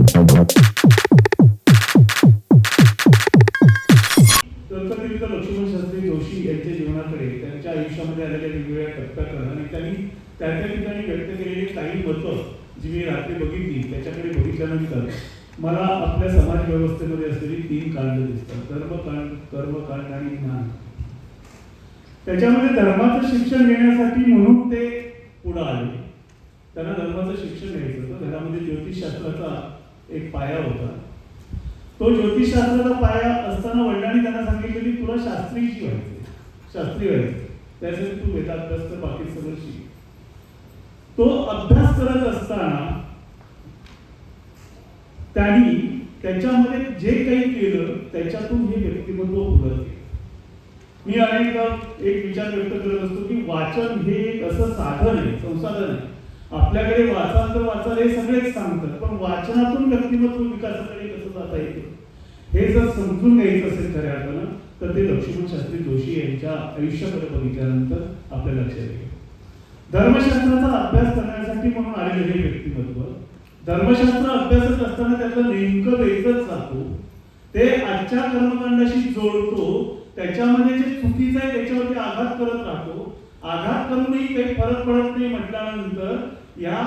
तत्व्यतिरिक्त लक्ष्मण शास्त्री जोशी यांच्या जीवनाकडे त्यांच्या आयुष्यामध्ये आलेल्या वेगवेगळ्या टप्प्याकडे आणि त्यांनी त्या त्या ठिकाणी व्यक्त केलेली काही मतं जी मी रात्री बघितली त्याच्याकडे बघितल्यानंतर मला आपल्या समाज व्यवस्थेमध्ये असलेली तीन कांड दिसतात. धर्मकांड कर्मकांड आणि ज्ञान. त्याच्यामध्ये धर्माचं शिक्षण घेण्यासाठी म्हणून ते पुढे आले. त्यांना धर्माचं शिक्षण घ्यायचं होतं. घरामध्ये ज्योतिषशास्त्राचा एक पाया होता. तो ज्योतिषशास्त्राचा पाया असताना वडिलांनी त्यांना सांगितलं की तुला शास्त्रीची व्हायचे शास्त्री व्हायचे त्यासाठी तू वेदाभ्यास बाकी सगळं शिक. तो अभ्यास करत असताना त्यांनी त्याच्यामध्ये जे काही केलं त्याच्यातून हे व्यक्तिमत्व उलट मी अनेकदा एक विचार व्यक्त करत असतो की वाचन हे एक असं साधन आहे संसाधन आहे. आपल्याकडे वाचाल तर वाचाल हे सगळेच सांगतात. पण वाचनातून व्यक्तिमत्व विकासाकडे कसं जाता येतं? हे जर समजून घ्यायचं असेल खऱ्या अर्थानं तर ते लक्ष्मण शास्त्री जोशी यांच्या आयुष्याकडे बघितल्यानंतर आपल्या लक्षात येईल धर्मशास्त्राचा अभ्यास करण्यासाठी म्हणून आलेलं हे व्यक्तिमत्व धर्मशास्त्र अभ्यासत असताना त्याचं नेमकं वेचत जातो ते आजच्या कर्मकांडाशी जोडतो त्याच्यामध्ये जे चुकीचं आहे त्याच्यावरती आघात करत राहतो. आघात करूनही काही फरक पडत नाही म्हटल्यानंतर या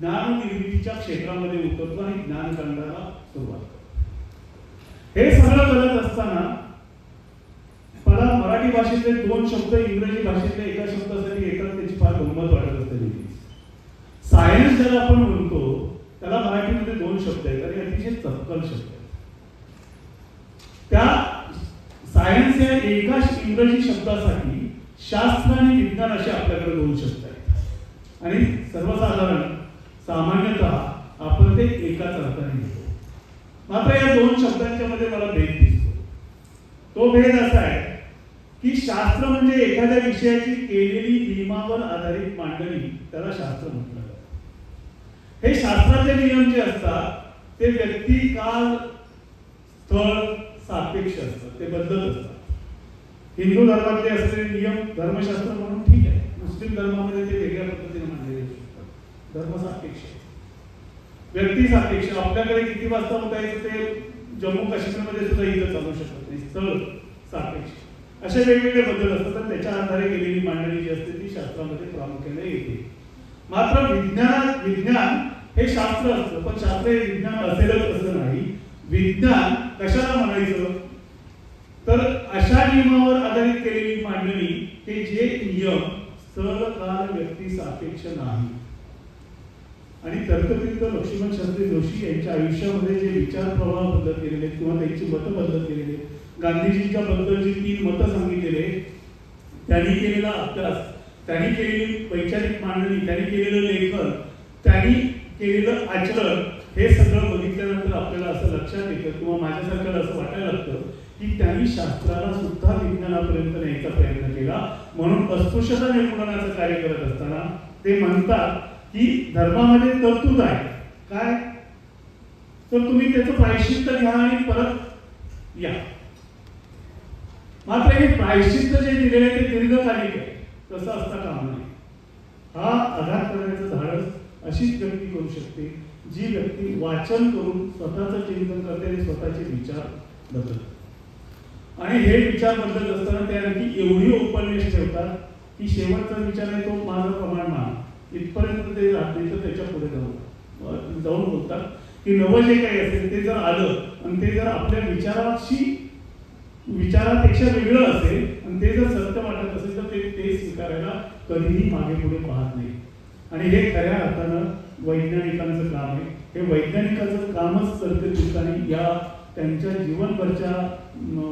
ज्ञान निर्मितीच्या क्षेत्रामध्ये उतरतो आणि ज्ञान करण्याला सुरुवात करतो. हे सगळं करत असताना मला मराठी भाषेतले दोन शब्द इंग्रजी भाषेतले एका शब्दासाठी येतात त्याची फार गंमत वाटत असते नेहमीच. सायन्स ज्याला आपण म्हणतो त्याला मराठीमध्ये दोन शब्द आहेत आणि अतिशय चपकल शब्द आहेत. त्या सायन्स या एका इंग्रजी शब्दासाठी शास्त्र आणि विज्ञान असे आपल्याकडे दोन शब्द आहेत. आणि सर्वसाधारण सामान्यतः आपण ते एकाच अर्थाने घेतो. मात्र या दोन शब्दांच्या मध्ये मला भेद दिसतो. तो भेद असा आहे की शास्त्र म्हणजे एखाद्या विषयाची केलेली नियमावर आधारित मांडणी त्याला शास्त्र म्हटलं जातं. हे शास्त्राचे नियम जे असतात ते व्यक्ती काल स्थळ सापेक्ष असतात. ते बदलत असतात. हिंदू धर्मातले असलेले नियम धर्मशास्त्र म्हणून ठीक आहे. मुस्लिम धर्मामध्ये ते धर्म सापेक्ष व्यक्ती सापेक्ष आपल्याकडे किती वाजता उठायचं ते जम्मू काश्मीरमध्ये सुद्धा इथं चालू शकत नाही. स्थळ सापेक्ष. असे वेगवेगळे बदल असतात तर त्याच्या आधारे केलेली मांडणी जी असते ती शास्त्रामध्ये प्रामुख्याने येते. मात्र विज्ञान विज्ञान हे शास्त्र असतं पण शास्त्र हे विज्ञान असेलच असं नाही. विज्ञान कशाला म्हणायचं? तर अशा नियमावर आधारित केलेली मांडणी हे जे नियम स्थळ काल व्यक्ती सापेक्ष नाही. आणि तर्कतीर्थ लक्ष्मण शास्त्री जोशी यांच्या आयुष्यामध्ये जे विचार प्रवाह बदलत गेलेले आहेत किंवा त्यांची मतं बदलत गेलेली आहेत, गांधीजींच्या बद्दल जी तीन मतं सांगितलेले त्यांनी केलेला अभ्यास त्यांनी केलेली वैचारिक मांडणी त्यांनी केलेलं लेखन त्यांनी केलेलं आचरण हे सगळं बघितल्यानंतर आपल्याला असं लक्षात येतं किंवा माझ्यासारख्याला असं वाटायला लागतं की त्यांनी शास्त्राला सुद्धा विज्ञानापर्यंत न्यायचा प्रयत्न केला. म्हणून अस्पृश्यता निर्मूलनाचं कार्य करत असताना ते म्हणतात ही धर्मामध्ये तरतूद आहे. काय? तर तुम्ही त्याचं प्रायश्चित्त घ्या आणि परत या. मात्र हे प्रायश्चित्त जे दिलेलं आहे ते दीर्घकालिक आहे. तसं असता काम नाही हा आधार करण्याचं धाडस अशीच व्यक्ती करू शकते जी व्यक्ती वाचन करून स्वतःचं चिंतन करते आणि स्वतःचे विचार बदलत. आणि हे विचार बदलत असताना ते आणखी एवढी ओपननेस ठेवतात की शेवटचा विचार आहे तो माझं प्रमाण मान इथपर्यंत ते राहते तर त्याच्या पुढे जाऊन जाऊन बोलतात की नवं जे काही असेल ते जर आलं आणि ते जर आपल्या विचाराशी विचारापेक्षा वेगळं असेल आणि ते जर सत्य वाटत असेल तर ते ते स्वीकारायला कधीही मागे पुढे पाहत नाही. आणि हे खऱ्या अर्थानं वैज्ञानिकांचं काम आहे. हे वैज्ञानिकाचं कामच तर्कचिंताने या त्यांच्या जीवनभरच्या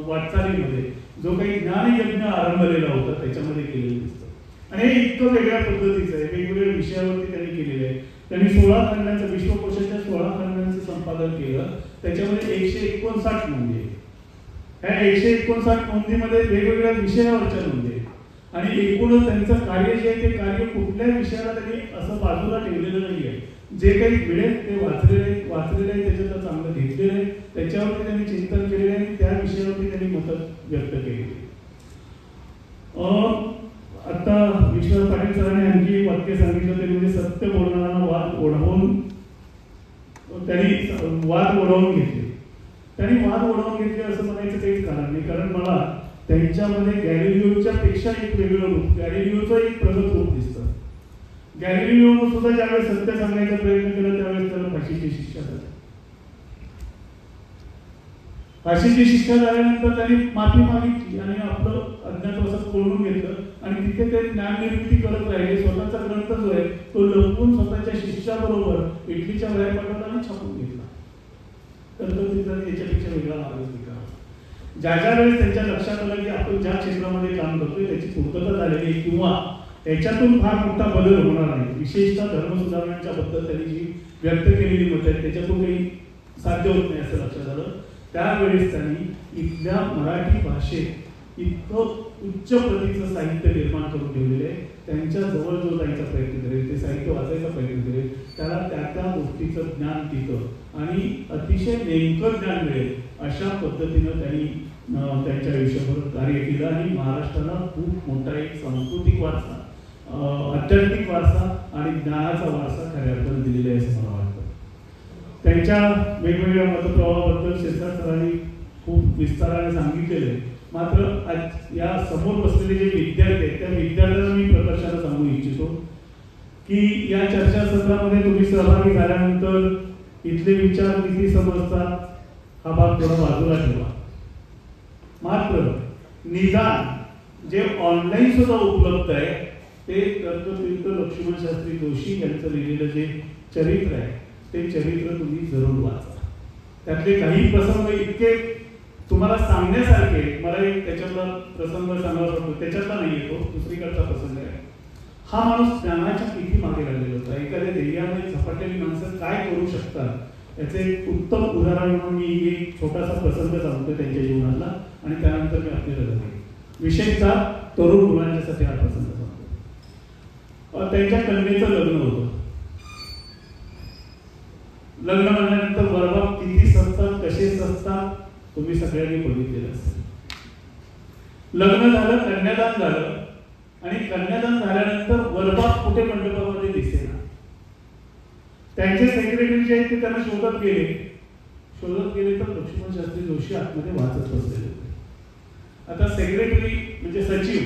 वाटचालीमध्ये जो काही ज्ञानयज्ञ आरंभलेला होता त्याच्यामध्ये केलेलं दिसतं. आणि हे इतकं वेगळ्या पद्धतीचं आहे. वेगवेगळ्या विषयावरती त्यांनी केलेलं आहे. त्यांनी सोळा खंडांचं विश्वकोशाच्या सोळा खंडांचं संपादन केलं. त्याच्यामध्ये एकशे एकोणसाठ नोंदी ह्या एकशे एकोणसाठ नोंदीमध्ये वेगवेगळ्या विषयावरच्या नोंदी आणि एकूणच त्यांचं कार्य जे आहे ते कार्य कुठल्याही विषयाला त्यांनी असं बाजूला ठेवलेलं नाही आहे. जे काही मिळेल ते वाचलेले आहे. वाचलेले आहे त्याच्यातलं चांगलं घेतलेलं आहे. त्याच्यावरती त्यांनी चिंतन केलेलं आहे आणि त्या विषयावरती त्यांनी मतं व्यक्त केलेली आता विश्वास पाटील सरांनी आणखी एक वाक्य सांगितलं ते म्हणजे सत्य बोलणारा वाद ओढवून त्यांनी वाद ओढवून घेतले. त्यांनी वाद ओढवून घेतले असं म्हणायचं काहीच कारण नाही. कारण मला त्यांच्यामध्ये गॅलिलिओच्या पेक्षा एक वेगळं रूप गॅलिलिओचं एक प्रगत रूप दिसतं. गॅलिलिओनं सुद्धा ज्यावेळेस सत्य सांगण्याचा प्रयत्न केला त्यावेळेस त्याला फाशीची शिक्षा झाली. फाशीची शिक्षा झाल्यानंतर त्यांनी माफी मागितली आणि आपलं अज्ञातवासात कोळून घेतलं. आणि तिथे ते ज्ञाननिर्मिती करत राहिले. स्वतःचा ग्रंथ जो आहे तो लपवून स्वतःच्या शिष्याबरोबर इटलीच्या बाहेर आणि छापून घेतला. तर तो तिथं याच्यापेक्षा वेगळा मार्ग स्वीकारला ज्या ज्या वेळेस त्यांच्या लक्षात आलं की आपण ज्या क्षेत्रामध्ये काम करतोय त्याची पूर्तता झालेली आहे किंवा त्याच्यातून फार मोठा बदल होणार नाही विशेषतः धर्म सुधारणांच्या बद्दल त्यांनी जी व्यक्त केलेली मत आहे त्याच्यातून काही साध्य होत नाही असं लक्षात आलं. त्यावेळेस त्यांनी इथल्या मराठी भाषेत इतकं उच्च प्रतीचं साहित्य निर्माण करून ठेवलेलं आहे. त्यांच्या जवळ जो जायचा प्रयत्न करेल ते साहित्य वाचायचा प्रयत्न करेल त्याला त्या त्या गोष्टीचं ज्ञान तिथं. आणि अतिशय नेमकं ज्ञान मिळेल अशा पद्धतीनं त्यांनी त्यांच्या आयुष्यावर कार्य केलं आणि महाराष्ट्राला खूप मोठा एक सांस्कृतिक वारसा अं, आध्यात्मिक वारसा आणि ज्ञानाचा वारसा खऱ्या अर्थानं दिलेला आहे असं मला वाटतं. त्यांच्या वेगवेगळ्या मतप्रवाहाबद्दल शेतात खूप विस्ताराने सांगितलेलं आहे. मात्र आज या समोर बसलेले जे विद्यार्थी आहेत त्या विद्यार्थ्यांना मी प्रकर्षाला सांगू इच्छितो की या चर्चासत्रामध्ये तुम्ही सहभागी झाल्यानंतर इथले विचार किती समजतात हा भाग थोडा बाजूला ठेवा. मात्र निदान जे ऑनलाईन सुद्धा उपलब्ध आहे ते तर्कतीर्थ लक्ष्मण शास्त्री जोशी यांचं लिहिलेलं जे चरित्र आहे ते चरित्र तुम्ही जरूर वाचा. त्यातले काही प्रसंग इतके तुम्हाला सांगण्यासारखे मला एक त्याच्यातला प्रसंग सांगावा वाटतो त्याच्यातला नाही येतो दुसरीकडचा प्रसंग आहे. हा माणूस ज्ञानाच्या किती मागे लागलेला होता. एखाद्या ध्येयामध्ये झपाटलेली माणसं काय करू शकतात? याचे एक उत्तम उदाहरण म्हणून मी एक छोटासा प्रसंग सांगतो त्यांच्या जीवनातला आणि त्यानंतर मी आपल्याला जाते विशेषतः तरुण मुलांच्यासाठी हा प्रसंग सांगतो त्यांच्या कन्येचं लग्न होतं. लग्न म्हणल्यानंतर वरभाव किती सजतात कसे सजतात तुम्ही सगळ्यांनी बघितलेलं असेल लग्न झालं कन्यादान झालं आणि कन्यादान झाल्यानंतर वरबाप कुठे मंडपामध्ये दिसेना. त्यांचे सेक्रेटरी जे आहेत ते त्यांना शोधत गेले. शोधत गेले तर लक्ष्मण शास्त्री जोशी आतमध्ये वाचत बसलेले होते. आता सेक्रेटरी म्हणजे सचिव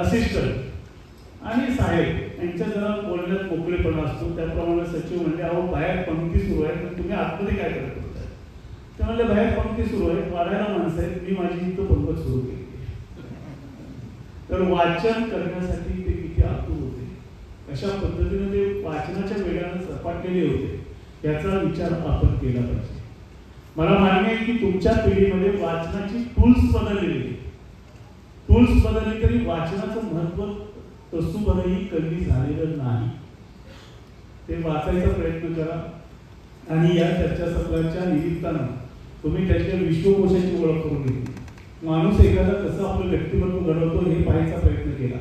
असिस्टंट आणि साहेब. त्यांच्या जरा बोलण्यात मोकळेपणा असतो. त्याप्रमाणे सचिव म्हणले अहो बाहेर पंक्ती सुरू आहे पण तुम्ही आतमध्ये काय करत होता? ते म्हणले बाहेर पंक्ती सुरू आहे वाढायला माणसं आहेत मी माझी इथं पंगत सुरू केली. तर वाचन करण्यासाठी ते किती आतुर होते. अशा पद्धतीने ते वाचनाच्या वेगाने सपाटलेले होते. याचा विचार आपण केला पाहिजे. मला मान्य आहे की तुमच्या पिढीमध्ये वाचनाची टूल्स बदललेली टूल्स बदलली तरी वाचनाचं महत्त्व तसूभरही कमी झालेलं नाही. ते वाचायचा प्रयत्न करा. आणि या चर्चासत्राच्या निमित्तानं तुम्ही त्याच्या विश्वकोशाची ओळख करून घेतली माणूस एखादा कसं आपलं व्यक्तिमत्व घडवतो हे पाहायचा प्रयत्न केला.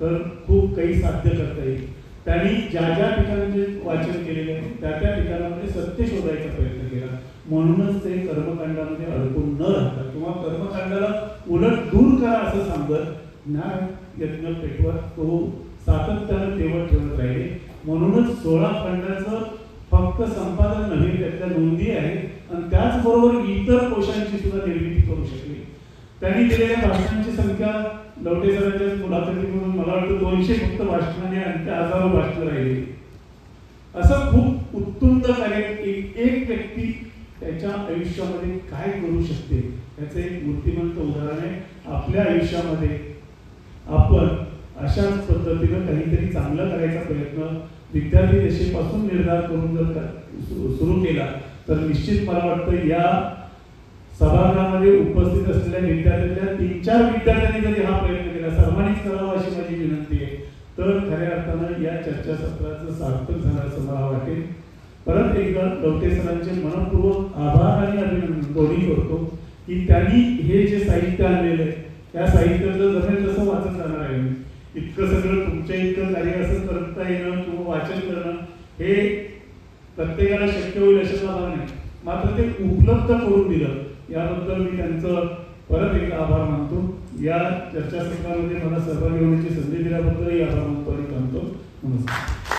तर खूप काही साध्य करता येईल. त्यांनी ज्या ज्या ठिकाणी वाचन केलेले आहे त्या त्या ठिकाणामध्ये सत्य शोधायचा प्रयत्न केला. म्हणूनच ते कर्मकांडामध्ये अडकून न राहतात किंवा कर्मकांडाला उलट दूर करा असं सांगत ज्ञान यज्ञ पेटवत तो सातत्यानं तेवढ ठेवत राहिले. म्हणूनच सोळा खंडाचं फक्त संपादन नव्हे त्यातल्या नोंदी आहेत. आणि त्याचबरोबर इतर कोशांची सुद्धा निर्मिती करू शकली. त्यांनी दिलेल्या भाषणांची संख्या लवटे सरांच्या मुलाखतीमधून मला वाटतं दोनशे फक्त भाषणाने आणि त्या हजारो भाषणं राहिली. असं खूप उत्तुंग कार्य एक एक व्यक्ती त्याच्या आयुष्यामध्ये काय करू शकते याचं एक मूर्तिमंत उदाहरण आहे. आपल्या आयुष्यामध्ये आपण अशाच पद्धतीनं काहीतरी चांगलं करायचा प्रयत्न विद्यार्थी दशेपासून निर्धार करून जर सुरू केला तर निश्चित मला वाटतं या सभागृहामध्ये उपस्थित असलेल्या विद्यार्थ्यांच्या तीन चार विद्यार्थ्यांनी जरी हा प्रयत्न केला सर्वांनीच करावा अशी माझी विनंती आहे. तर खऱ्या अर्थानं या चर्चासत्राचं सार्थक झालं असं मला वाटेल. परत एकदा गवते सरांचे मनपूर्वक आभार आणि अभिनंदन दोन्ही करतो की त्यांनी हे जे साहित्य आणलेलं आहे त्या साहित्याचं जमेल तसं वाचन जाणार आहे इतकं सगळं तुमच्या इतकं कार्य असं करता येणं किंवा वाचन करणं हे प्रत्येकाला शक्य होईल अशा भाग नाही. मात्र ते उपलब्ध करून दिलं याबद्दल मी त्यांचं परत एकदा आभार मानतो. या चर्चासत्रामध्ये मला सहभागी होण्याची संधी दिल्याबद्दलही आभार मानतो आणि मानतो नमस्कार.